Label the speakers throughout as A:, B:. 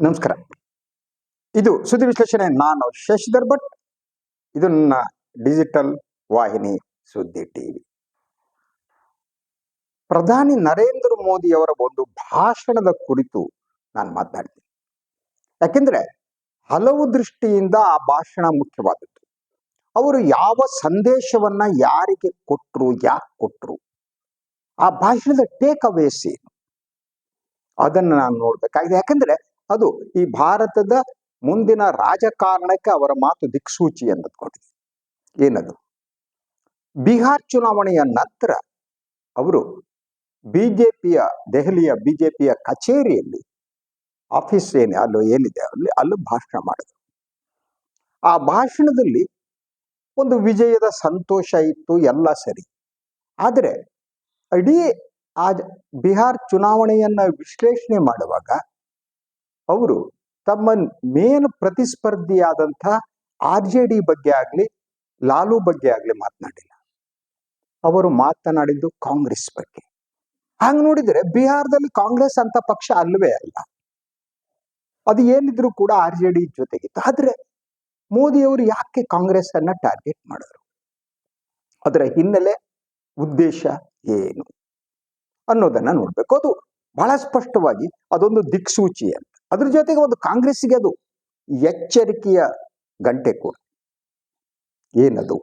A: ನಮಸ್ಕಾರ. ಇದು ಸುದ್ದಿ ವಿಶ್ಲೇಷಣೆ. ನಾನು ಶಶಿಧರ್ ಭಟ್ ಇದು ನನ್ನ ಡಿಜಿಟಲ್ ವಾಹಿನಿ ಸುದ್ದಿ ಟಿವಿ. ಪ್ರಧಾನಿ ನರೇಂದ್ರ ಮೋದಿ ಅವರ ಒಂದು ಭಾಷಣದ ಕುರಿತು ನಾನು ಮಾತನಾಡ್ತೀನಿ. ಯಾಕೆಂದ್ರೆ ಹಲವು ದೃಷ್ಟಿಯಿಂದ ಆ ಭಾಷಣ ಮುಖ್ಯವಾದದ್ದು. ಅವರು ಯಾವ ಸಂದೇಶವನ್ನ ಯಾರಿಗೆ ಕೊಟ್ರು, ಯಾಕೆ ಕೊಟ್ರು, ಆ ಭಾಷಣದ ಟೇಕ್ ಅವೇಸ್ ಏನು? ಅದನ್ನು ನಾನು ನೋಡ್ಬೇಕಾಗಿದೆ. ಯಾಕಂದ್ರೆ ಅದು ಈ ಭಾರತದ ಮುಂದಿನ ರಾಜಕಾರಣಕ್ಕೆ ಅವರ ಮಾತು ದಿಕ್ಸೂಚಿ ಅನ್ನದ್ಕೊಂಡಿದೆ ಏನದು? ಬಿಹಾರ್ ಚುನಾವಣೆಯ ನಂತರ ಅವರು ಬಿಜೆಪಿಯ, ದೆಹಲಿಯ ಬಿಜೆಪಿಯ ಕಚೇರಿಯಲ್ಲಿ ಆಫೀಸ್ ಏನೇ, ಅಲ್ಲೂ ಏನಿದೆ, ಅಲ್ಲಿ, ಅಲ್ಲೂ ಭಾಷಣ ಮಾಡಿದ್ರು. ಆ ಭಾಷಣದಲ್ಲಿ ಒಂದು ವಿಜಯದ ಸಂತೋಷ ಇತ್ತು, ಎಲ್ಲ ಸರಿ. ಆದರೆ, ಇಡೀ ಆ ಬಿಹಾರ್ ಚುನಾವಣೆಯನ್ನ ವಿಶ್ಲೇಷಣೆ ಮಾಡುವಾಗ ಅವರು ತಮ್ಮ ಮೇನ್ ಪ್ರತಿಸ್ಪರ್ಧಿಯಾದಂಥ ಆರ್ ಜೆ ಡಿ ಬಗ್ಗೆ ಆಗಲಿ, ಲಾಲು ಬಗ್ಗೆ ಆಗಲಿ ಮಾತನಾಡಿಲ್ಲ. ಅವರು ಮಾತನಾಡಿದ್ದು ಕಾಂಗ್ರೆಸ್ ಬಗ್ಗೆ. ಹಾಗೆ ನೋಡಿದರೆ ಬಿಹಾರದಲ್ಲಿ ಕಾಂಗ್ರೆಸ್ ಅಂತ ಪಕ್ಷ ಅಲ್ಲವೇ ಅಲ್ಲ. ಅದು ಏನಿದ್ರು ಕೂಡ ಆರ್ ಜೆ ಡಿ ಜೊತೆಗಿತ್ತು. ಆದ್ರೆ ಮೋದಿಯವರು ಯಾಕೆ ಕಾಂಗ್ರೆಸ್ ಅನ್ನ ಟಾರ್ಗೆಟ್ ಮಾಡಿದ್ರು? ಅದರ ಹಿನ್ನೆಲೆ ಉದ್ದೇಶ ಏನು ಅನ್ನೋದನ್ನ ನೋಡ್ಬೇಕು. ಅದು ಬಹಳ ಸ್ಪಷ್ಟವಾಗಿ ಅದೊಂದು ದಿಕ್ಸೂಚಿ ಅಂತ. ಅದ್ರ ಜೊತೆಗೆ ಒಂದು ಕಾಂಗ್ರೆಸ್ಸಿಗೆ ಅದು ಎಚ್ಚರಿಕೆಯ ಗಂಟೆ ಕೂಡ. ಏನದು?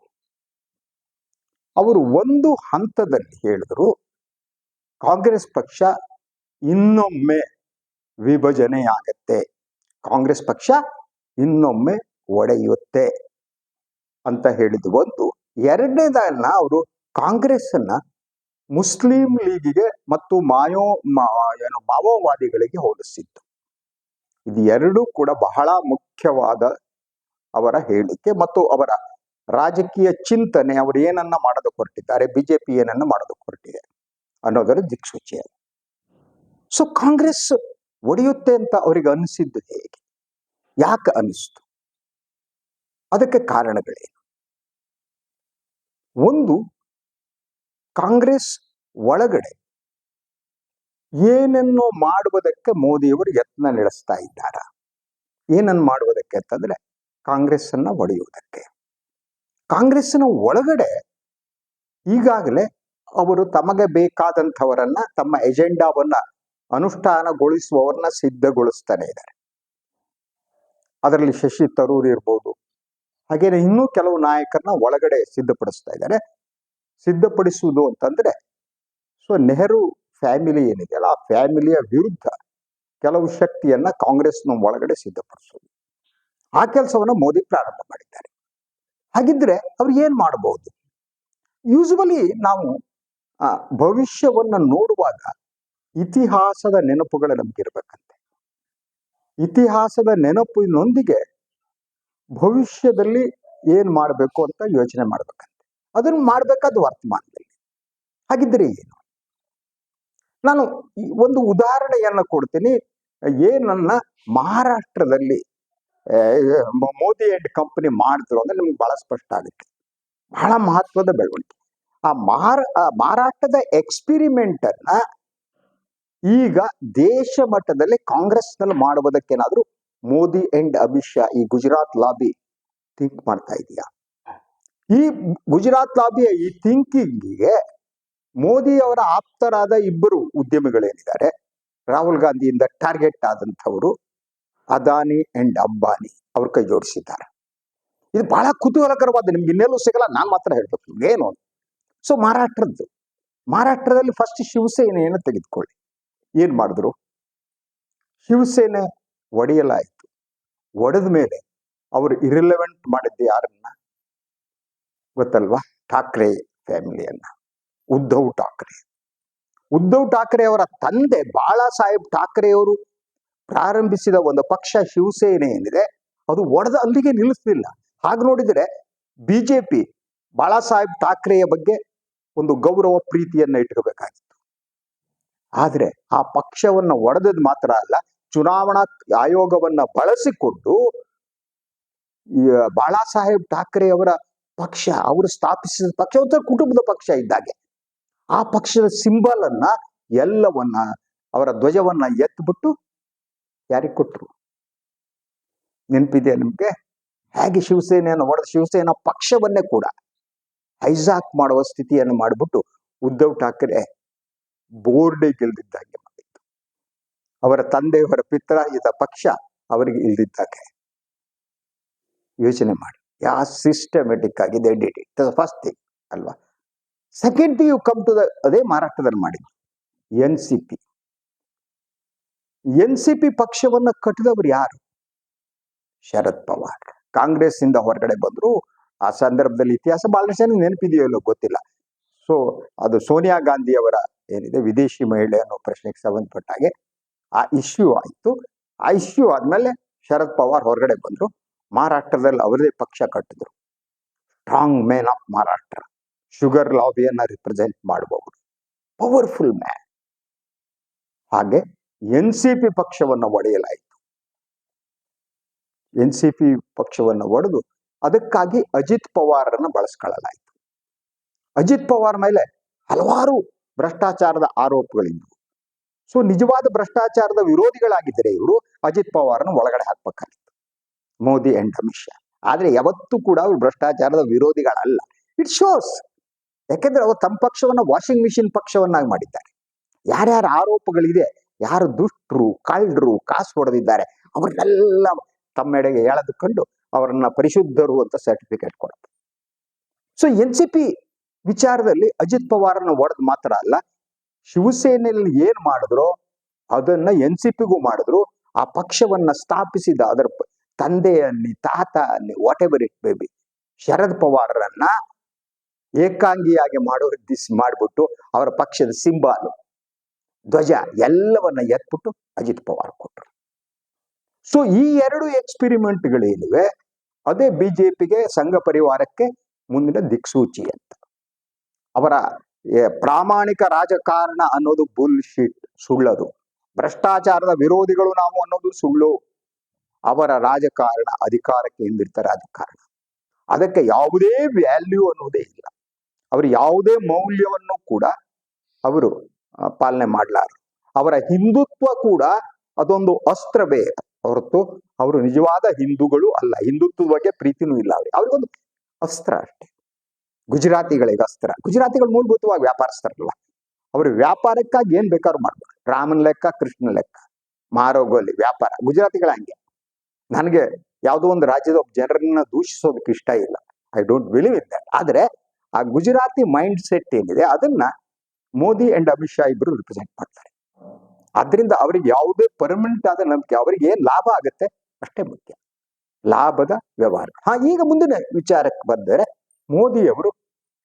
A: ಅವರು ಒಂದು ಹಂತದಲ್ಲಿ ಹೇಳಿದ್ರು, ಕಾಂಗ್ರೆಸ್ ಪಕ್ಷ ಇನ್ನೊಮ್ಮೆ ವಿಭಜನೆಯಾಗತ್ತೆ ಕಾಂಗ್ರೆಸ್ ಪಕ್ಷ ಇನ್ನೊಮ್ಮೆ ಒಡೆಯುತ್ತೆ ಅಂತ ಹೇಳಿದ್ದು ಒಂದು. ಎರಡನೇದನ್ನ ಅವರು ಕಾಂಗ್ರೆಸ್ಸನ್ನ ಮುಸ್ಲಿಂ ಲೀಗಿಗೆ ಮತ್ತು ಮಾಯೋ ಏನು ಮಾವೋವಾದಿಗಳಿಗೆ ಹೋಲಿಸಿದ್ದು. ಇದು ಎರಡೂ ಕೂಡ ಬಹಳ ಮುಖ್ಯವಾದ ಅವರ ಹೇಳಿಕೆ ಮತ್ತು ಅವರ ರಾಜಕೀಯ ಚಿಂತನೆ ಅವರು ಏನನ್ನ ಮಾಡೋದಕ್ಕೆ ಹೊರಟಿದ್ದಾರೆ ಬಿಜೆಪಿ ಏನನ್ನ ಮಾಡೋದು ಹೊರಟಿದೆ ಅನ್ನೋದರ ದಿಕ್ಸೂಚಿ ಸೊ ಕಾಂಗ್ರೆಸ್ ಒಡೆಯುತ್ತೆ ಅಂತ ಅವರಿಗೆ ಅನಿಸಿದ್ದು ಹೇಗೆ? ಯಾಕೆ ಅನಿಸ್ತು ಅದಕ್ಕೆ ಕಾರಣಗಳೇನು? ಒಂದು, ಕಾಂಗ್ರೆಸ್ ಒಳಗಡೆ ಏನನ್ನೋ ಮಾಡುವುದಕ್ಕೆ ಮೋದಿಯವರು ಯತ್ನ ನಡೆಸ್ತಾ ಇದ್ದಾರ? ಏನನ್ನು ಮಾಡುವುದಕ್ಕೆ ಅಂತಂದ್ರೆ ಕಾಂಗ್ರೆಸ್ ಅನ್ನ ಒಡೆಯುವುದಕ್ಕೆ. ಕಾಂಗ್ರೆಸ್ಸಿನ ಒಳಗಡೆ ಈಗಾಗಲೇ ಅವರು ತಮಗೆ ಬೇಕಾದಂಥವರನ್ನ, ತಮ್ಮ ಎಜೆಂಡಾವನ್ನ ಅನುಷ್ಠಾನಗೊಳಿಸುವವರನ್ನ ಸಿದ್ಧಗೊಳಿಸ್ತಾನೆ ಇದ್ದಾರೆ. ಅದರಲ್ಲಿ ಶಶಿ ತರೂರ್ ಇರ್ಬೋದು. ಹಾಗೇನೆ ಇನ್ನೂ ಕೆಲವು ನಾಯಕರನ್ನ ಒಳಗಡೆ ಸಿದ್ಧಪಡಿಸ್ತಾ ಇದ್ದಾರೆ. ಸಿದ್ಧಪಡಿಸುವುದು ಅಂತಂದ್ರೆ, ಸೊ ನೆಹರು ಫ್ಯಾಮಿಲಿ ಏನಿದೆಯಲ್ಲ ಆ ಫ್ಯಾಮಿಲಿಯ ವಿರುದ್ಧ ಕೆಲವು ಶಕ್ತಿಯನ್ನ ಕಾಂಗ್ರೆಸ್ನ ಒಳಗಡೆ ಸಿದ್ಧಪಡಿಸೋದು. ಆ ಕೆಲಸವನ್ನ ಮೋದಿ ಪ್ರಾರಂಭ ಮಾಡಿದ್ದಾರೆ. ಹಾಗಿದ್ರೆ ಅವ್ರು ಏನು ಮಾಡಬಹುದು ಯೂಸುವಲಿ ನಾವು ಭವಿಷ್ಯವನ್ನ ನೋಡುವಾಗ ಇತಿಹಾಸದ ನೆನಪುಗಳು ಇರಬೇಕಂತೆ. ಇತಿಹಾಸದ ನೆನಪಿನೊಂದಿಗೆ ಭವಿಷ್ಯದಲ್ಲಿ ಏನು ಮಾಡಬೇಕು ಅಂತ ಯೋಚನೆ ಮಾಡ್ಬೇಕಂತೆ. ಅದನ್ನು ಮಾಡಬೇಕಾದ ವರ್ತಮಾನದಲ್ಲಿ. ಹಾಗಿದ್ರೆ ಏನು? ನಾನು ಒಂದು ಉದಾಹರಣೆಯನ್ನ ಕೊಡ್ತೀನಿ. ಏನನ್ನ ಮಹಾರಾಷ್ಟ್ರದಲ್ಲಿ ಮೋದಿ ಅಂಡ್ ಕಂಪನಿ ಮಾಡಿದ್ರು ಅಂದ್ರೆ ನಿಮ್ಗೆ ಬಹಳ ಸ್ಪಷ್ಟ ಆಗುತ್ತೆ. ಬಹಳ ಮಹತ್ವದ ಬೆಳವಣಿಗೆ. ಆ ಮಹಾರಾ ಮಹಾರಾಷ್ಟ್ರದ ಎಕ್ಸ್ಪಿರಿಮೆಂಟ್ ಅನ್ನ ಈಗ ದೇಶ ಮಟ್ಟದಲ್ಲಿ ಕಾಂಗ್ರೆಸ್ನಲ್ಲಿ ಮಾಡುವುದಕ್ಕೇನಾದ್ರೂ ಮೋದಿ ಅಂಡ್ ಅಮಿತ್ ಶಾ ಈ ಗುಜರಾತ್ ಲಾಬಿ ಥಿಂಕ್ ಮಾಡ್ತಾ ಇದೆಯಾ? ಈ ಗುಜರಾತ್ ಲಾಬಿಯ ಈ ಥಿಂಕಿಂಗಿಗೆ ಮೋದಿ ಅವರ ಆಪ್ತರಾದ ಇಬ್ಬರು ಉದ್ಯಮಿಗಳೇನಿದ್ದಾರೆ? ರಾಹುಲ್ ಗಾಂಧಿಯಿಂದ ಟಾರ್ಗೆಟ್ ಆದಂಥವರು ಅದಾನಿ ಅಂಡ್ ಅಂಬಾನಿ ಅವ್ರ ಕೈ ಜೋಡಿಸಿದ್ದಾರೆ. ಇದು ಬಹಳ ಕುತೂಹಲಕರವಾದ, ನಿಮ್ಗೆ ಇನ್ನೆಲ್ಲೂ ಸಿಗಲ್ಲ, ನಾನು ಮಾತ್ರ ಹೇಳ್ಬೇಕು ಏನು ಸೊ ಮಹಾರಾಷ್ಟ್ರದ್ದು. ಮಹಾರಾಷ್ಟ್ರದಲ್ಲಿ ಫಸ್ಟ್ ಶಿವಸೇನೆಯನ್ನು ತೆಗೆದುಕೊಳ್ಳಿ? ಏನ್ ಮಾಡಿದ್ರು? ಶಿವಸೇನೆ ಒಡೆಯಲಾಯಿತು. ಒಡೆದ ಮೇಲೆ ಅವರು ಇರಿಲೆವೆಂಟ್ ಮಾಡಿದ್ದು ಯಾರನ್ನ? ಗೊತ್ತಲ್ವಾ? ಠಾಕ್ರೆ ಫ್ಯಾಮಿಲಿಯನ್ನ ಉದ್ಧವ್ ಠಾಕ್ರೆ. ಉದ್ಧವ್ ಠಾಕ್ರೆ ಅವರ ತಂದೆ ಬಾಳಾ ಸಾಹೇಬ್ ಠಾಕ್ರೆ ಅವರು ಪ್ರಾರಂಭಿಸಿದ ಒಂದು ಪಕ್ಷ ಶಿವಸೇನೆ ಏನಿದೆ ಅದು ಒಡೆದ ಅಲ್ಲಿಗೆ ನಿಲ್ಲಿಸಲಿಲ್ಲ. ಹಾಗ ನೋಡಿದರೆ ಬಿಜೆಪಿ ಬಾಳಾ ಸಾಹೇಬ್ ಠಾಕ್ರೆಯ ಬಗ್ಗೆ ಒಂದು ಗೌರವ ಪ್ರೀತಿಯನ್ನ ಇಟ್ಕೋಬೇಕಾಗಿತ್ತು. ಆದ್ರೆ ಆ ಪಕ್ಷವನ್ನ ಒಡೆದದ್ ಮಾತ್ರ ಅಲ್ಲ, ಚುನಾವಣಾ ಆಯೋಗವನ್ನ ಬಳಸಿಕೊಂಡು ಬಾಳಾ ಸಾಹೇಬ್ ಠಾಕ್ರೆ ಅವರ ಪಕ್ಷ, ಅವರು ಸ್ಥಾಪಿಸಿದ ಪಕ್ಷ, ಒಂಥರ ಕುಟುಂಬದ ಪಕ್ಷ ಇದ್ದಾಗೆ. ಆ ಪಕ್ಷದ ಸಿಂಬಲ್ ಅನ್ನ ಎಲ್ಲವನ್ನ ಅವರ ಧ್ವಜವನ್ನ ಎತ್ಬಿಟ್ಟು ಯಾರಿಗೆ ಕೊಟ್ರು? ನೆನಪಿದೆ ನಿಮ್ಗೆ? ಹೇಗೆ ಶಿವಸೇನೆಯನ್ನು ಹೊಡೆದ ಶಿವಸೇನಾ ಪಕ್ಷವನ್ನೇ ಕೂಡ ಹೈಜಾಕ್ ಮಾಡುವ ಸ್ಥಿತಿಯನ್ನು ಮಾಡಿಬಿಟ್ಟು ಉದ್ಧವ್ ಠಾಕ್ರೆ ಬೋರ್ಡಿಗೆ ಗೆಲ್ದಿದ್ದಾಗೆ ಮಾಡಿತ್ತು ಅವರ ತಂದೆಯವರ ಇದ ಪಕ್ಷ ಅವರಿಗೆ ಇಲ್ದಿದ್ದಾಗೆ. ಯೋಚನೆ ಮಾಡಿ. ಯಾವ ಸಿಸ್ಟಮೆಟಿಕ್ ಆಗಿ they did it first thing ಅಲ್ವಾ? Second you come to the ಅದೇ ಮಾರಾಟದಲ್ಲಿ ಮಾಡಿದ್ರು N C P N C P ಪಕ್ಷವನ್ನ ಕಟ್ಟಿದವರು ಯಾರು? ಶರದ್ ಪವಾರ್. ಕಾಂಗ್ರೆಸ್ ಇಂದ ಹೊರಗಡೆ ಬಂದ್ರು. ಆ ಸಂದರ್ಭದಲ್ಲಿ ಇತಿಹಾಸ ಬಹಳಷ್ಟು ಜನ ನೆನಪಿದೆಯೋ ಇಲ್ಲೋ ಗೊತ್ತಿಲ್ಲ. ಸೊ ಅದು ಸೋನಿಯಾ ಗಾಂಧಿ ಅವರ ಏನಿದೆ, ವಿದೇಶಿ ಮಹಿಳೆ ಅನ್ನೋ ಪ್ರಶ್ನೆಗೆ ಸಂಬಂಧಪಟ್ಟ ಹಾಗೆ ಆ ಇಶ್ಯೂ ಆಯಿತು. ಆ ಇಶ್ಯೂ ಆದ್ಮೇಲೆ ಶರದ್ ಪವಾರ್ ಹೊರಗಡೆ ಬಂದ್ರು. ಮಹಾರಾಷ್ಟ್ರದಲ್ಲಿ ಅವರದೇ ಪಕ್ಷ ಕಟ್ಟಿದ್ರು. Strong man of Maharashtra sugar ಲಾಬಿಯನ್ನ represent ಮಾಡಬಹುದು ಪವರ್ಫುಲ್ ಮ್ಯಾನ್ ಹಾಗೆ ಎನ್ ಸಿ ಪಿ ಪಕ್ಷವನ್ನು ಒಡೆಯಲಾಯಿತು. ಎನ್ ಸಿ ಪಿ ಪಕ್ಷವನ್ನು ಒಡೆದು ಅದಕ್ಕಾಗಿ ಅಜಿತ್ ಪವಾರನ್ನು ಬಳಸ್ಕೊಳ್ಳಲಾಯಿತು. ಅಜಿತ್ ಪವಾರ್ ಮೇಲೆ ಹಲವಾರು ಭ್ರಷ್ಟಾಚಾರದ ಆರೋಪಗಳಿದ್ವು. ಸೊ ನಿಜವಾದ ಭ್ರಷ್ಟಾಚಾರದ ವಿರೋಧಿಗಳಾಗಿದ್ದರೆ ಇವರು ಅಜಿತ್ ಪವಾರ್ನ ಒಳಗಡೆ ಹಾಕ್ಬೇಕಾಗಿತ್ತು. ಮೋದಿ ಅಂಡ್ ಅಮಿತ್ ಶಾ ಆದ್ರೆ ಯಾವತ್ತೂ ಕೂಡ ಅವರು ಭ್ರಷ್ಟಾಚಾರದ ವಿರೋಧಿಗಳಲ್ಲ. ಇಟ್ ಶೋಸ್ ಯಾಕೆಂದ್ರೆ ಅವರು ತಮ್ಮ ಪಕ್ಷವನ್ನ ವಾಷಿಂಗ್ ಮಿಷಿನ್ ಪಕ್ಷವನ್ನಾಗಿ ಮಾಡಿದ್ದಾರೆ. ಯಾರ್ಯಾರ ಆರೋಪಗಳಿದೆ, ಯಾರು ದುಷ್ಟರು, ಕಳ್ಳರು, ಕಾಸು ಹೊಡೆದಿದ್ದಾರೆ, ಅವ್ರನ್ನೆಲ್ಲ ತಮ್ಮೆಡೆಗೆ ಎಳೆದುಕೊಂಡು ಅವರನ್ನ ಪರಿಶುದ್ಧರು ಅಂತ ಸರ್ಟಿಫಿಕೇಟ್ ಕೊಡುತ್ತೆ ಸೊ ಎನ್ ಸಿ ಪಿ ವಿಚಾರದಲ್ಲಿ ಅಜಿತ್ ಪವಾರನ್ನ ಒಡೆದು ಮಾತ್ರ ಅಲ್ಲ, ಶಿವಸೇನೆಯಲ್ಲಿ ಏನ್ ಮಾಡಿದ್ರು ಅದನ್ನ ಎನ್ ಸಿ ಪಿಗೂ ಮಾಡಿದ್ರು, ಆ ಪಕ್ಷವನ್ನ ಸ್ಥಾಪಿಸಿದ ಅದರ ತಂದೆಯಲ್ಲಿ ತಂದೆ ತಾತ ಅಲ್ಲಿ whatever it baby Sharad ಪವಾರರನ್ನ ಏಕಾಂಗಿಯಾಗಿ ಮಾಡೋ ದಿಸ್ ಮಾಡ್ಬಿಟ್ಟು ಅವರ ಪಕ್ಷದ ಸಿಂಬಾಲು, ಧ್ವಜ ಎಲ್ಲವನ್ನ ಎತ್ಬಿಟ್ಟು ಅಜಿತ್ ಪವಾರ್ ಕೊಟ್ಟರು ಸೊ ಈ ಎರಡು ಎಕ್ಸ್ಪಿರಿಮೆಂಟ್ಗಳೇನಿವೆ ಅದೇ ಬಿಜೆಪಿಗೆ ಸಂಘ ಪರಿವಾರಕ್ಕೆ ಮುಂದಿನ ದಿಕ್ಸೂಚಿ ಅಂತ. ಅವರ ಪ್ರಾಮಾಣಿಕ ರಾಜಕಾರಣ ಅನ್ನೋದು ಬುಲ್ ಶೀಟ್ ಸುಳ್ಳದು. ಭ್ರಷ್ಟಾಚಾರದ ವಿರೋಧಿಗಳು ನಾವು ಅನ್ನೋದು ಸುಳ್ಳು. ಅವರ ರಾಜಕಾರಣ ಅಧಿಕಾರಕ್ಕೆ ಹಿಂದಿರ್ತಾರೆ ರಾಜಕಾರಣ ಅದಕ್ಕೆ ಯಾವುದೇ ವ್ಯಾಲ್ಯೂ ಅನ್ನೋದೇ ಇಲ್ಲ. ಅವರು ಯಾವುದೇ ಮೌಲ್ಯವನ್ನು ಕೂಡ ಅವರು ಪಾಲನೆ ಮಾಡಲಾರರು. ಅವರ ಹಿಂದುತ್ವ ಕೂಡ ಅದೊಂದು ಅಸ್ತ್ರವೇ ಹೊರತು ಅವರು ನಿಜವಾದ ಹಿಂದೂಗಳು ಅಲ್ಲ. ಹಿಂದುತ್ವದ ಬಗ್ಗೆ ಪ್ರೀತಿನೂ ಇಲ್ಲ ಅವ್ರಿಗೆ. ಅವ್ರಿಗೊಂದು ಅಸ್ತ್ರ ಅಷ್ಟೇ. ಗುಜರಾತಿಗಳಿಗೆ ಅಸ್ತ್ರ. ಗುಜರಾತಿಗಳು ಮೂಲಭೂತವಾಗಿ ವ್ಯಾಪಾರಸ್ಥರಲ್ಲ. ಅವರು ವ್ಯಾಪಾರಕ್ಕಾಗಿ ಏನ್ ಬೇಕಾದ್ರೂ ಮಾಡ್ಬೋದು. ರಾಮನ್ ಲೆಕ್ಕ ಕೃಷ್ಣ ಲೆಕ್ಕ, ಮಾರೋಗೋಲಿ, ವ್ಯಾಪಾರ. ಗುಜರಾತಿಗಳ ಹಂಗೆ. ನನಗೆ ಯಾವುದೋ ಒಂದು ರಾಜ್ಯದ ಒಬ್ಬ ಜನರನ್ನ ದೂಷಿಸೋದಕ್ಕೆ ಇಷ್ಟ ಇಲ್ಲ. I don't believe in that ಆದ್ರೆ ಆ ಗುಜರಾತಿ ಮೈಂಡ್ ಸೆಟ್ ಏನಿದೆ, ಅದನ್ನ ಮೋದಿ ಅಂಡ್ ಅಮಿತ್ ಶಾ ಇಬ್ಬರು ರಿಪ್ರೆಸೆಂಟ್ ಮಾಡ್ತಾರೆ. ಆದ್ರಿಂದ ಅವರಿಗೆ ಯಾವುದೇ ಪರ್ಮನೆಂಟ್ ಆದ ನಂಬಿಕೆ, ಅವರಿಗೆ ಏನ್ ಲಾಭ ಆಗುತ್ತೆ ಅಷ್ಟೇ ಮುಖ್ಯ. ಲಾಭದ ವ್ಯವಹಾರ. ಹಾ, ಈಗ ಮುಂದಿನ ವಿಚಾರಕ್ಕೆ ಬಂದರೆ ಮೋದಿ ಅವರು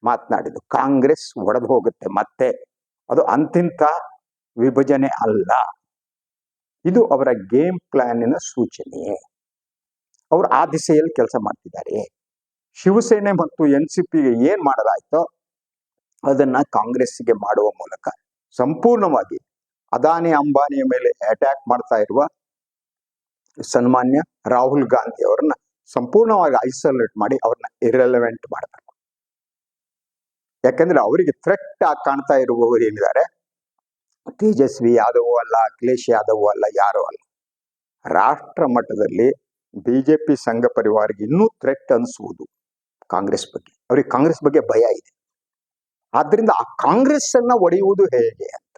A: ಮಾತನಾಡಿದ್ದು, ಕಾಂಗ್ರೆಸ್ ಒಡೆದು ಹೋಗುತ್ತೆ ಮತ್ತೆ. ಅದು ಅಂತಿಂತ ವಿಭಜನೆ ಅಲ್ಲ. ಇದು ಅವರ ಗೇಮ್ ಪ್ಲಾನಿನ ಸೂಚನೆ ಅವರು ಆ ದಿಸೆಯಲ್ಲಿ ಕೆಲಸ ಮಾಡ್ತಿದ್ದಾರೆ. ಶಿವಸೇನೆ ಮತ್ತು ಎನ್ ಸಿ ಪಿಗೆ ಏನ್ ಮಾಡಲಾಯ್ತೋ ಅದನ್ನ ಕಾಂಗ್ರೆಸ್ಗೆ ಮಾಡುವ ಮೂಲಕ ಸಂಪೂರ್ಣವಾಗಿ ಅದಾನಿ ಅಂಬಾನಿಯ ಮೇಲೆ ಅಟ್ಯಾಕ್ ಮಾಡ್ತಾ ಇರುವ ಸನ್ಮಾನ್ಯ ರಾಹುಲ್ ಗಾಂಧಿ ಅವ್ರನ್ನ ಸಂಪೂರ್ಣವಾಗಿ ಐಸೋಲೇಟ್ ಮಾಡಿ ಅವ್ರನ್ನ ಇರೆಲೆವೆಂಟ್ ಮಾಡಬೇಕು. ಯಾಕಂದ್ರೆ ಅವರಿಗೆ ಥ್ರೆಟ್ ಆಗಿ ಕಾಣ್ತಾ ಇರುವವರು ಏನಿದ್ದಾರೆ ತೇಜಸ್ವಿ ಯಾದವ್ ಅಲ್ಲ, ಅಖಿಲೇಶ್ ಯಾದವ್ ಅಲ್ಲ, ಯಾರು ಅಲ್ಲ. ರಾಷ್ಟ್ರ ಮಟ್ಟದಲ್ಲಿ ಬಿಜೆಪಿ ಸಂಘ ಪರಿವಾರಿಗೆ ಇನ್ನೂ ಥ್ರೆಟ್ ಅನಿಸುವುದು ಕಾಂಗ್ರೆಸ್ ಬಗ್ಗೆ. ಅವ್ರಿಗೆ ಕಾಂಗ್ರೆಸ್ ಬಗ್ಗೆ ಭಯ ಇದೆ. ಆದ್ರಿಂದ ಆ ಕಾಂಗ್ರೆಸ್ ಅನ್ನ ಒಡೆಯುವುದು ಹೇಗೆ ಅಂತ.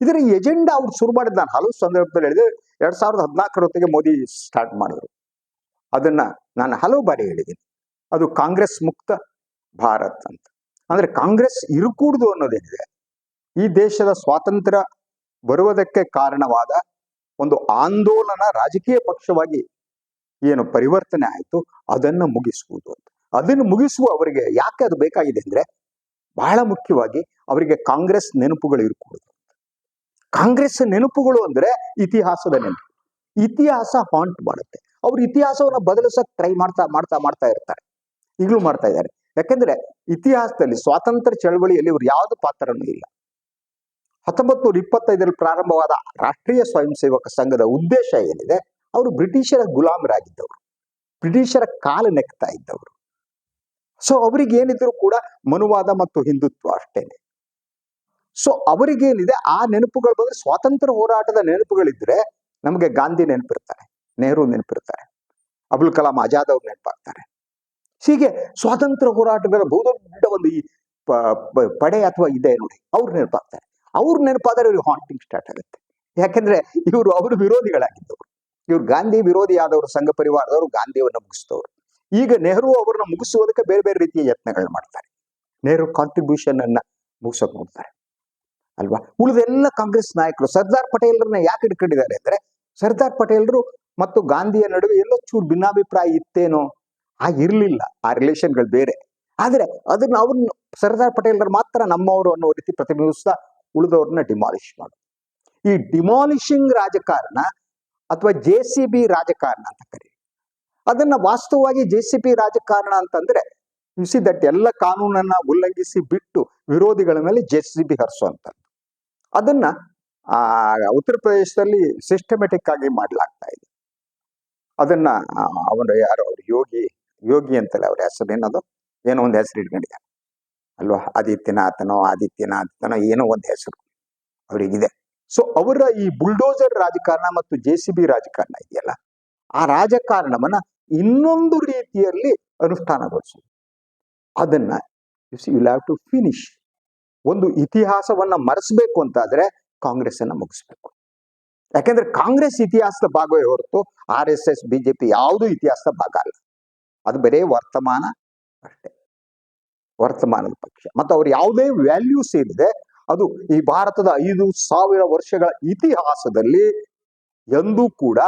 A: ಇದರ ಎಜೆಂಡಾ ಅವ್ರು ಶುರು ಮಾಡಿದ ನಾನು ಹಲವು ಸಂದರ್ಭದಲ್ಲಿ ಹೇಳಿದೆ, ಎರಡ್ ಸಾವಿರದ ಹದಿನಾಲ್ಕರ ಹೊತ್ತಿಗೆ ಮೋದಿ ಸ್ಟಾರ್ಟ್ ಮಾಡಿದ್ರು. ಅದನ್ನ ನಾನು ಹಲವು ಬಾರಿ ಹೇಳಿದ್ದೀನಿ. ಅದು ಕಾಂಗ್ರೆಸ್ ಮುಕ್ತ ಭಾರತ್ ಅಂತ. ಅಂದ್ರೆ ಕಾಂಗ್ರೆಸ್ ಇರಕೂಡ್ದು ಅನ್ನೋದೇನಿದೆ? ಈ ದೇಶದ ಸ್ವಾತಂತ್ರ್ಯ ಬರುವುದಕ್ಕೆ ಕಾರಣವಾದ ಒಂದು ಆಂದೋಲನ ರಾಜಕೀಯ ಪಕ್ಷವಾಗಿ ಏನು ಪರಿವರ್ತನೆ ಆಯಿತು, ಅದನ್ನು ಮುಗಿಸುವುದು ಅಂತ. ಅದನ್ನು ಮುಗಿಸುವ ಅವರಿಗೆ ಯಾಕೆ ಅದು ಬೇಕಾಗಿದೆ ಅಂದ್ರೆ ಬಹಳ ಮುಖ್ಯವಾಗಿ ಅವರಿಗೆ ಕಾಂಗ್ರೆಸ್ ನೆನಪುಗಳು ಇರಕೂಡದು ಕಾಂಗ್ರೆಸ್ ನೆನಪುಗಳು ಅಂದ್ರೆ ಇತಿಹಾಸದ ನೆನಪು. ಇತಿಹಾಸ ಹಾಂಟ್ ಮಾಡುತ್ತೆ. ಅವ್ರು ಇತಿಹಾಸವನ್ನ ಬದಲಿಸಕ್ ಟ್ರೈ ಮಾಡ್ತಾ ಮಾಡ್ತಾ ಮಾಡ್ತಾ ಇರ್ತಾರೆ. ಈಗಲೂ ಮಾಡ್ತಾ ಇದ್ದಾರೆ. ಯಾಕೆಂದ್ರೆ ಇತಿಹಾಸದಲ್ಲಿ ಸ್ವಾತಂತ್ರ್ಯ ಚಳವಳಿಯಲ್ಲಿ ಇವ್ರು ಯಾವ್ದು ಪಾತ್ರನೂ ಇಲ್ಲ. ಹತ್ತೊಂಬತ್ತು ನೂರ ಇಪ್ಪತ್ತೈದರಲ್ಲಿ ಪ್ರಾರಂಭವಾದ ರಾಷ್ಟ್ರೀಯ ಸ್ವಯಂ ಸೇವಕ ಸಂಘದ ಉದ್ದೇಶ ಏನಿದೆ, ಅವರು ಬ್ರಿಟಿಷರ ಗುಲಾಮರಾಗಿದ್ದವರು. ಬ್ರಿಟಿಷರ ಕಾಲು ನೆಕ್ತಾ ಇದ್ದವರು. ಸೊ ಅವರಿಗೆ ಏನಿದ್ರು ಕೂಡ ಮನುವಾದ ಮತ್ತು ಹಿಂದುತ್ವ ಅಷ್ಟೇನೆ. ಸೊ ಅವರಿಗೇನಿದೆ ಆ ನೆನಪುಗಳು ಬಂದ್ರೆ ಸ್ವಾತಂತ್ರ್ಯ ಹೋರಾಟದ ನೆನಪುಗಳಿದ್ರೆ ನಮಗೆ ಗಾಂಧಿ ನೆನಪಿರ್ತಾರೆ, ನೆಹರು ನೆನಪಿರ್ತಾರೆ, ಅಬ್ದುಲ್ ಕಲಾಂ ಆಜಾದ್ ಅವ್ರು ನೆನಪಾಗ್ತಾರೆ. ಹೀಗೆ ಸ್ವಾತಂತ್ರ್ಯ ಹೋರಾಟಗಾರ ಬಹುದೊಡ್ಡ ಒಂದು ಈ ಪಡೆ ಅಥವಾ ಇದೆ ನೋಡಿ, ಅವ್ರು ನೆನಪಾಗ್ತಾರೆ. ಅವ್ರು ನೆನಪಾದರೆ ಇವ್ರಿಗೆ ಹಾಂಟಿಂಗ್ ಸ್ಟಾರ್ಟ್ ಆಗುತ್ತೆ. ಯಾಕಂದ್ರೆ ಇವರು ಅವರು ವಿರೋಧಿಗಳಾಗಿದ್ದವರು. ಇವ್ರು ಗಾಂಧಿ ವಿರೋಧಿ ಆದವರು ಸಂಘ ಪರಿವಾರದವರು ಗಾಂಧಿಯವನ್ನ ಮುಗಿಸಿದವರು ಈಗ ನೆಹರು ಅವರನ್ನ ಮುಗಿಸುವುದಕ್ಕೆ ಬೇರೆ ಬೇರೆ ರೀತಿಯ ಯತ್ನಗಳು ಮಾಡ್ತಾರೆ. ನೆಹರು ಕಾಂಟ್ರಿಬ್ಯೂಷನ್ ಅನ್ನ ಮುಗಿಸೋಕೆ ನೋಡ್ತಾರೆ ಅಲ್ವಾ? ಉಳಿದೆಲ್ಲ ಕಾಂಗ್ರೆಸ್ ನಾಯಕರು, ಸರ್ದಾರ್ ಪಟೇಲ್ರನ್ನ ಯಾಕೆ ಹಿಡ್ಕೊಂಡಿದ್ದಾರೆ ಅಂದ್ರೆ, ಸರ್ದಾರ್ ಪಟೇಲ್ರು ಮತ್ತು ಗಾಂಧಿಯ ನಡುವೆ ಎಲ್ಲೋ ಚೂರು ಭಿನ್ನಾಭಿಪ್ರಾಯ ಇತ್ತೇನೋ, ಆ ಆ ರಿಲೇಷನ್ಗಳು ಬೇರೆ. ಆದ್ರೆ ಅದನ್ನ ಅವ್ರನ್ನ ಸರ್ದಾರ್ ಪಟೇಲ್ರು ಮಾತ್ರ ನಮ್ಮವರು ಅನ್ನೋ ರೀತಿ ಪ್ರತಿಬಿಂಬಿಸ್ತಾ ಉಳಿದವ್ರನ್ನ ಡಿಮಾಲಿಷ್ ಮಾಡು. ಈ ಡಿಮಾಲಿಷಿಂಗ್ ರಾಜಕಾರಣ ಅಥವಾ ಜೆ ಸಿ ಬಿ ರಾಜಕಾರಣ ಅಂತ ಕರಿ ಅದನ್ನ ವಾಸ್ತವವಾಗಿ ಜೆ ಸಿ ಪಿ ರಾಜಕಾರಣ ಅಂತಂದ್ರೆ ಸಿ ದಟ್ ಎಲ್ಲ ಕಾನೂನನ್ನ ಉಲ್ಲಂಘಿಸಿ ಬಿಟ್ಟು ವಿರೋಧಿಗಳ ಮೇಲೆ ಜೆ ಸಿ ಬಿ ಹರಿಸುವಂಥದ್ದು ಅದನ್ನ, ಆ, ಉತ್ತರ ಪ್ರದೇಶದಲ್ಲಿ ಸಿಸ್ಟಮೆಟಿಕ್ ಆಗಿ ಮಾಡಲಾಗ್ತಾ ಇದೆ. ಅದನ್ನ ಅವನು ಯಾರು? ಅವ್ರ ಯೋಗಿ ಯೋಗಿ ಅಂತಲ್ಲ ಅವ್ರ ಹೆಸರು, ಏನದು? ಏನೋ ಒಂದು ಹೆಸರು ಇಟ್ಕೊಂಡಿದ್ದಾರೆ. ಅಲ್ವಾ? ಆದಿತ್ಯನಾಥನೋ ಆದಿತ್ಯನಾಥನೋ, ಏನೋ ಒಂದು ಹೆಸರು ಅವರಿಗಿದೆ. ಸೊ ಅವರ ಈ ಬುಲ್ಡೋಸರ್ ರಾಜಕಾರಣ ಮತ್ತು ಜೆ ಸಿ ಬಿ ರಾಜಕಾರಣ ಇದೆಯಲ್ಲ? ಆ ರಾಜಕಾರಣವನ್ನ ಇನ್ನೊಂದು ರೀತಿಯಲ್ಲಿ ಅನುಷ್ಠಾನಗೊಳಿಸೋದು ಅದನ್ನ ಯು ಹ್ಯಾವ್ ಟು ಫಿನಿಶ್ ಒಂದು ಇತಿಹಾಸವನ್ನ ಮರೆಸಬೇಕು ಅಂತಾದ್ರೆ ಕಾಂಗ್ರೆಸ್ ಅನ್ನ ಮುಗಿಸ್ಬೇಕು. ಯಾಕೆಂದ್ರೆ ಕಾಂಗ್ರೆಸ್ ಇತಿಹಾಸದ ಭಾಗವೇ ಹೊರತು ಆರ್ ಎಸ್ ಎಸ್ ಬಿಜೆಪಿ ಯಾವುದೂ ಇತಿಹಾಸದ ಭಾಗ ಅಲ್ಲ. ಅದು ಬರೇ ವರ್ತಮಾನ ಅಷ್ಟೇ. ವರ್ತಮಾನದ ಪಕ್ಷ. ಮತ್ತು ಅವ್ರು ಯಾವುದೇ ವ್ಯಾಲ್ಯೂಸ್ ಏನಿದೆ ಅದು ಈ ಭಾರತದ ಐದು ಸಾವಿರ ವರ್ಷಗಳ ಇತಿಹಾಸದಲ್ಲಿ ಎಂದೂ ಕೂಡ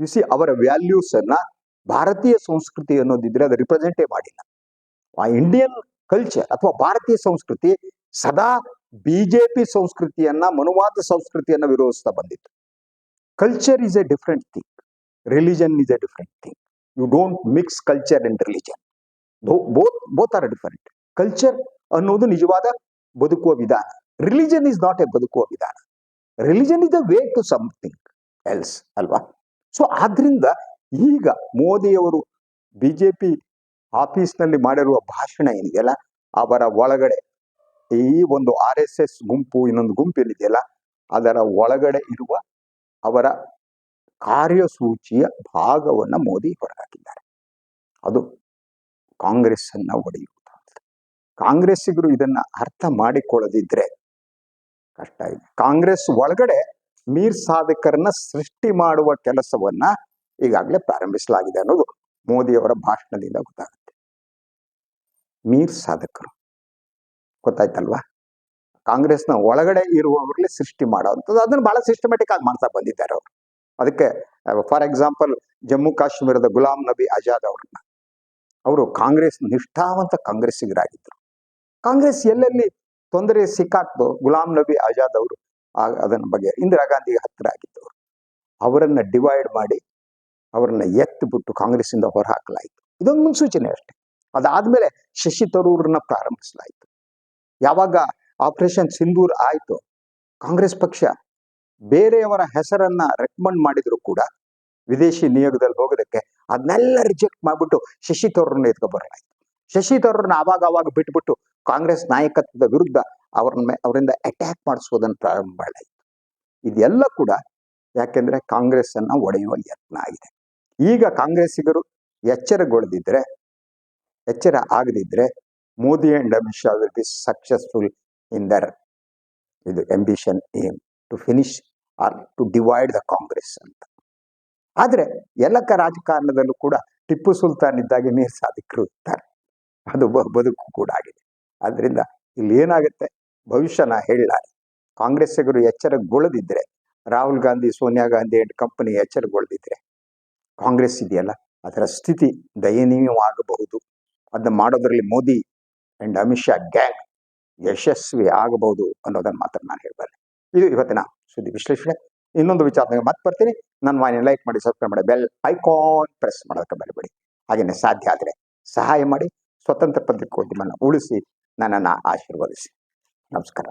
A: ಸಿ ಅವರ ವ್ಯಾಲ್ಯೂಸ್ ಅನ್ನ ಭಾರತೀಯ ಸಂಸ್ಕೃತಿ ಅನ್ನೋದಿದ್ರೆ ಅದು ರಿಪ್ರೆಸೆಂಟೇ ಮಾಡಿಲ್ಲ. ಆ ಇಂಡಿಯನ್ ಕಲ್ಚರ್ ಅಥವಾ ಭಾರತೀಯ ಸಂಸ್ಕೃತಿ ಸದಾ ಬಿಜೆಪಿ ಸಂಸ್ಕೃತಿಯನ್ನ, ಮನುವಾದ ಸಂಸ್ಕೃತಿಯನ್ನ ವಿರೋಧಿಸ್ತಾ ಬಂದಿತ್ತು. Culture is a different thing religion is a different thing you don't mix culture and religion both both are different culture ಅನ್ನೋದು ನಿಜವಾದ ಬದುಕುವ ವಿಧಾನ. ರಿಲಿಜನ್ ಇಸ್ ನಾಟ್ ಎ ಬದುಕುವ ವಿಧಾನ. Religion is a way to something else ಅಲ್ವಾ? So ಆದ್ರಿಂದ ಈಗ ಮೋದಿಯವರು ಬಿಜೆಪಿ ಆಫೀಸ್ನಲ್ಲಿ ಮಾಡಿರುವ ಭಾಷಣ ಏನಿದೆಯಲ್ಲ, ಅವರ ಒಳಗಡೆ ಈ ಒಂದು ಆರ್ ಎಸ್ ಎಸ್ ಗುಂಪು, ಇನ್ನೊಂದು ಗುಂಪು ಏನಿದೆಯಲ್ಲ, ಅದರ ಒಳಗಡೆ ಇರುವ ಅವರ ಕಾರ್ಯಸೂಚಿಯ ಭಾಗವನ್ನ ಮೋದಿ ಹೊರಹಾಕಿದ್ದಾರೆ. ಅದು ಕಾಂಗ್ರೆಸ್ ಅನ್ನ ಒಡೆಯುವುದು. ಕಾಂಗ್ರೆಸ್ಸಿಗರು ಇದನ್ನ ಅರ್ಥ ಮಾಡಿಕೊಳ್ಳದಿದ್ರೆ ಕಷ್ಟ ಇದೆ. ಕಾಂಗ್ರೆಸ್ ಒಳಗಡೆ ಮೀರ್ ಸಾಧಕರನ್ನ ಸೃಷ್ಟಿ ಮಾಡುವ ಕೆಲಸವನ್ನ ಈಗಾಗಲೇ ಪ್ರಾರಂಭಿಸಲಾಗಿದೆ ಅನ್ನೋದು ಮೋದಿಯವರ ಭಾಷಣದಿಂದ ಗೊತ್ತಾಗುತ್ತೆ. ಮೀರ್ ಸಾಧಕರು ಗೊತ್ತಾಯ್ತಲ್ವಾ? ಕಾಂಗ್ರೆಸ್ನ ಒಳಗಡೆ ಇರುವವರಲ್ಲಿ ಸೃಷ್ಟಿ ಮಾಡೋವಂಥದ್ದು. ಅದನ್ನ ಬಹಳ ಸಿಸ್ಟಮೆಟಿಕ್ ಆಗಿ ಮಾಡ್ತಾ ಬಂದಿದ್ದಾರೆ ಅವರು. ಅದಕ್ಕೆ ಫಾರ್ ಎಕ್ಸಾಂಪಲ್ ಜಮ್ಮು ಕಾಶ್ಮೀರದ ಗುಲಾಂ ನಬಿ ಆಜಾದ್ ಅವ್ರನ್ನ. ಅವರು ಕಾಂಗ್ರೆಸ್ ನಿಷ್ಠಾವಂತ ಕಾಂಗ್ರೆಸ್ಸಿಗರಾಗಿದ್ದರು ಕಾಂಗ್ರೆಸ್ ಎಲ್ಲೆಲ್ಲಿ ತೊಂದರೆ ಸಿಕ್ಕಾಕ್ತೋ ಗುಲಾಂ ನಬಿ ಆಜಾದ್ ಅವರು ಆ- ಅದನ್ನ ಬಗ್ಗೆ ಇಂದಿರಾ ಗಾಂಧಿಗೆ ಹತ್ತಿರ ಆಗಿದ್ದವರು. ಅವರನ್ನ ಡಿವೈಡ್ ಮಾಡಿ ಅವರನ್ನ ಎತ್ತು ಬಿಟ್ಟು ಕಾಂಗ್ರೆಸ್ಸಿಂದ ಹೊರಹಾಕಲಾಯಿತು. ಇದೊಂದು ಮುನ್ಸೂಚನೆ ಅಷ್ಟೇ. ಅದಾದ್ಮೇಲೆ ಶಶಿ ತರೂರನ್ನ ಪ್ರಾರಂಭಿಸಲಾಯಿತು. ಯಾವಾಗ ಆಪರೇಷನ್ ಸಿಂಧೂರ್ ಆಯ್ತು, ಕಾಂಗ್ರೆಸ್ ಪಕ್ಷ ಬೇರೆಯವರ ಹೆಸರನ್ನ ರೆಕಮೆಂಡ್ ಮಾಡಿದ್ರು ಕೂಡ ವಿದೇಶಿ ನಿಯೋಗದಲ್ಲಿ ಹೋಗೋದಕ್ಕೆ ಅದನ್ನೆಲ್ಲ ರಿಜೆಕ್ಟ್ ಮಾಡ್ಬಿಟ್ಟು ಶಶಿ ತರೂರನ್ನ ಎತ್ಕೊಬರಲಾಯ್ತು. ಶಶಿ ತರೂರನ್ನ ಆವಾಗ ಆವಾಗ ಬಿಟ್ಬಿಟ್ಟು ಕಾಂಗ್ರೆಸ್ ನಾಯಕತ್ವದ ವಿರುದ್ಧ ಅವ್ರನ್ನ ಅವರಿಂದ ಅಟ್ಯಾಕ್ ಮಾಡಿಸೋದನ್ನು ಪ್ರಾರಂಭ ಮಾಡಲಾಯಿತು. ಇದೆಲ್ಲ ಕೂಡ ಯಾಕೆಂದರೆ ಕಾಂಗ್ರೆಸ್ಸನ್ನು ಒಡೆಯುವ ಯತ್ನ ಆಗಿದೆ ಈಗ ಕಾಂಗ್ರೆಸ್ಸಿಗರು ಎಚ್ಚರಗೊಳ್ಳದಿದ್ದರೆ ಎಚ್ಚರ ಆಗದಿದ್ದರೆ Modi and Amit Shah will be successful in their ಇದು ambition aim to finish or to divide the Congress ಅಂತ. ಆದರೆ ಎಲ್ಲಕ್ಕ ರಾಜಕಾರಣದಲ್ಲೂ ಕೂಡ ಟಿಪ್ಪು ಸುಲ್ತಾನ್ ಇದ್ದಾಗೆ ಮೀರ್ ಸಾಧಿಕರು ಇರ್ತಾರೆ. ಅದು ಬದುಕು ಕೂಡ ಆಗಿದೆ. ಆದ್ದರಿಂದ ಇಲ್ಲಿ ಏನಾಗುತ್ತೆ? ಭವಿಷ್ಯ ನಾ ಹೇಳಲಾರೆ. ಕಾಂಗ್ರೆಸ್ಸಿಗರು ಎಚ್ಚರಗೊಳ್ಳದಿದ್ರೆ, ರಾಹುಲ್ ಗಾಂಧಿ, ಸೋನಿಯಾ ಗಾಂಧಿ ಅಂಡ್ ಕಂಪನಿ ಎಚ್ಚರಗೊಳ್ಳದಿದ್ರೆ ಕಾಂಗ್ರೆಸ್ ಇದೆಯಲ್ಲ? ಅದರ ಸ್ಥಿತಿ ದಯನೀಯವಾಗಬಹುದು. ಅದನ್ನ ಮಾಡೋದ್ರಲ್ಲಿ ಮೋದಿ ಅಂಡ್ ಅಮಿತ್ ಶಾ ಗ್ಯಾಂಗ್ ಯಶಸ್ವಿ ಆಗಬಹುದು ಅನ್ನೋದನ್ನು ಮಾತ್ರ ನಾನು ಹೇಳ್ಬಲ್ಲೆ. ಇದು ಇವತ್ತಿನ ಸುದ್ದಿ ವಿಶ್ಲೇಷಣೆ. ಇನ್ನೊಂದು ವಿಚಾರದಾಗ ಮತ್ತೆ ಬರ್ತೀನಿ. ನನ್ನ ವಾಹಿನಿ ಲೈಕ್ ಮಾಡಿ ಸಬ್ಸ್ಕ್ರೈಬ್ ಮಾಡಿ ಬೆಲ್ ಐಕಾನ್ ಪ್ರೆಸ್ ಮಾಡೋದಕ್ಕೆ ಬರಬೇಡಿ ಹಾಗೆಯೇ ಸಾಧ್ಯ ಆದರೆ ಸಹಾಯ ಮಾಡಿ, ಸ್ವತಂತ್ರ ಪತ್ರಿಕೋದ್ಯಮನ ಉಳಿಸಿ, ನನ್ನನ್ನು ಆಶೀರ್ವದಿಸಿ. ನಮಸ್ಕಾರ